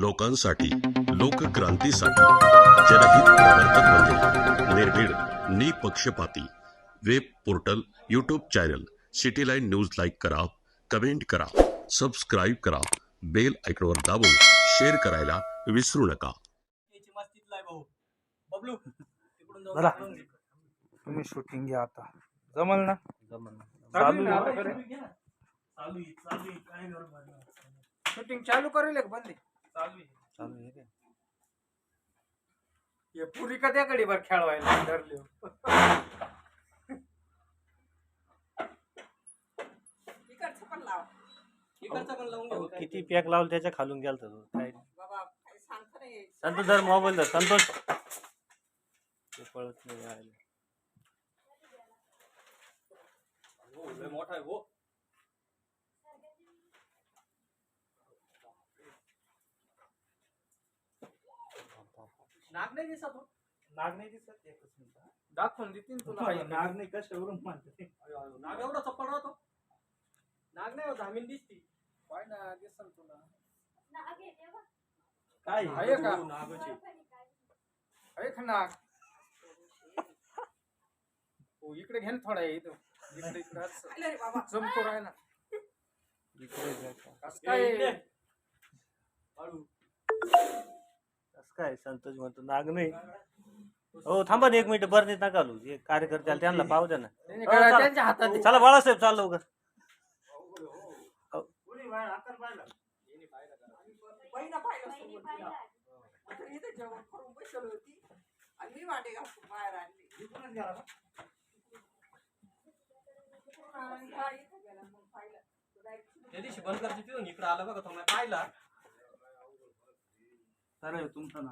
लोकांसाठी लोकक्रांतीसाठी. जनहित प्रवर्तक म्हणजे निर्भीड निपक्षपाती. Web portal YouTube channel city line news like करा कमेंट करा सबस्क्राईब करा बेल आयकॉनवर दाबून शेअर करायला विसरू नका. तुम्ही शूटिंग घ्या आता. जमल ना? घे ना. शूटिंग चालू करेल का बंद. चालू आहे? हे पुरी कधी कडे बर खेळवायला धरले? इकडचं पण लाव. इकडचा पण लावून अहो, घेऊ काय किती पॅक लावलं त्याच्या खालून गेलता तो. काय? बाबा काही सांगता नाही. यायचं. संतोष जर मोबाईल धर. संतोष. ते पळत नाही यायला. हो, मोठा आहे हो. नाग नाही दिसत हो. नाग नाही दिसत? एकच मिनिट. दाखवून देतील तुला. नाग नाही कशावरून म्हणते नाग एवढा चप्पल राहतो. नाग नाही हो, धामीन दिसती. पाय ना दिसल तुला. काय? आहे का? हो, नागाची आहे. का नाग? हो इकडे घे ना थोडा हे इथं. इकडे इकडे असं. जमतो राहिला. इकडे जा. का? कसं इकडे. काय हळू. काय संतोष म्हणतो नाग नाही हो थांबा ना एक मिनिट बरं नाही नका घालू. जे कार्यकर्ते आले त्यांना पाहू द्या ना त्याने हो, चला. त्यांच्या हातात आहे. चला बाळासाहेब चाल लवकर बहिणा पाहिलं सोबत तिला. आता इथं जेवण करून बसली होती आणि मी वाटे घासून बाहेर आणली आणि हा इथं गेला मग पाहिलं तो direct त्या दिवशी बंद करते तिथून इकडे आला बघा तुम्हाला पाहिला 咱这有中车呢